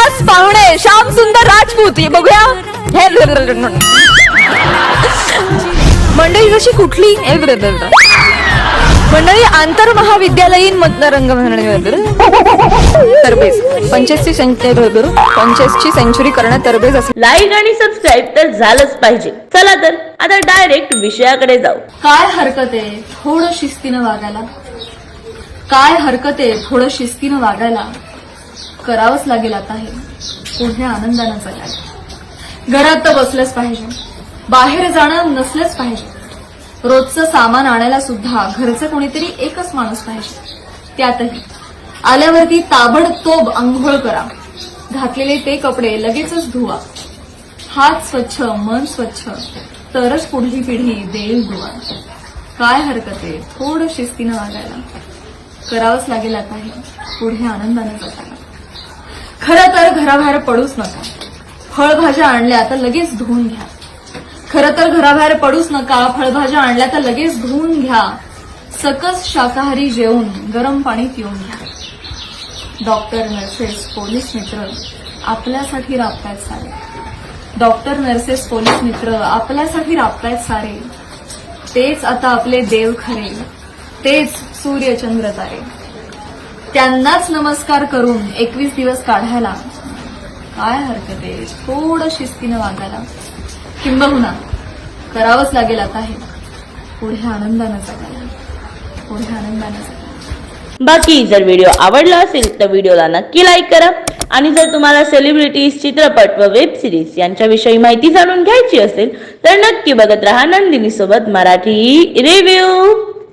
खास पाहुणे श्याम सुंदर राजपूत हे बघूया. हे मंडळी जशी कुठली? हे मंडळी आंतर महाविद्यालयीन मतदारंग तरबेज. पंचायतची पंचायतची सेंचुरी करण्यात तरबेज असेल. लाईक आणि सबस्क्राईब तर झालंच पाहिजे. चला तर आता डायरेक्ट विषयाकडे जाऊ. काय हरकत आहे थोडं शिस्तीनं वागायला? काय हरकत आहे थोडं शिस्तीनं वागायला? करावंच लागेल आता हे. पुढे आनंदानं जगायला घरात तर बसलंच पाहिजे. बाहेर जाणं नसलंच पाहिजे. रोजचं सामान आणायला सुद्धा घरचं कोणीतरी एकच माणूस पाहिजे. त्यातही आल्यावरती ताबडतोब आंघोळ करा. घातलेले ते कपडे लगेचच धुवा. हात स्वच्छ मन स्वच्छ. तरच पुढली पिढी देईल दुवा काय हरकत आहे? थोडं शिस्तीनं वागायला. करावंच लागेल आता हे. पुढे आनंदानं जगायला खरं तर घराबाहेर पडूच नका. फळभाज्या आणल्या तर लगेच धुवून घ्या. खरं तर घराबाहेर पडूच नका फळभाज्या आणल्या तर लगेच धुवून घ्या. सकस शाकाहारी जेवून गरम पाणी पिऊन घ्या. डॉक्टर नर्सेस पोलीस मित्र आपल्यासाठी राबतायत सारे. डॉक्टर नर्सेस पोलीस मित्र आपल्यासाठी राबतायत सारे. तेच आता आपले देव खरे. तेच सूर्यचंद्र तारे. त्यांनाच नमस्कार करून एकवीस दिवस काढायला. काय हरकत आहे? थोडं शिस्तीनं वागायला. किंबहुना करावंच लागेल आता हे. पुढे आनंदानं जगायला. पुढे आनंदानं जगायला. बाकी जर व्हिडिओ आवडला असेल तर व्हिडिओला नक्की लाईक करा आणि जर तुम्हाला सेलिब्रिटीज चित्रपट व वेब सिरीज यांच्याविषयी माहिती जाणून घ्यायची असेल तर नक्की बघत राहा नंदिनी सोबत मराठी रिव्ह्यू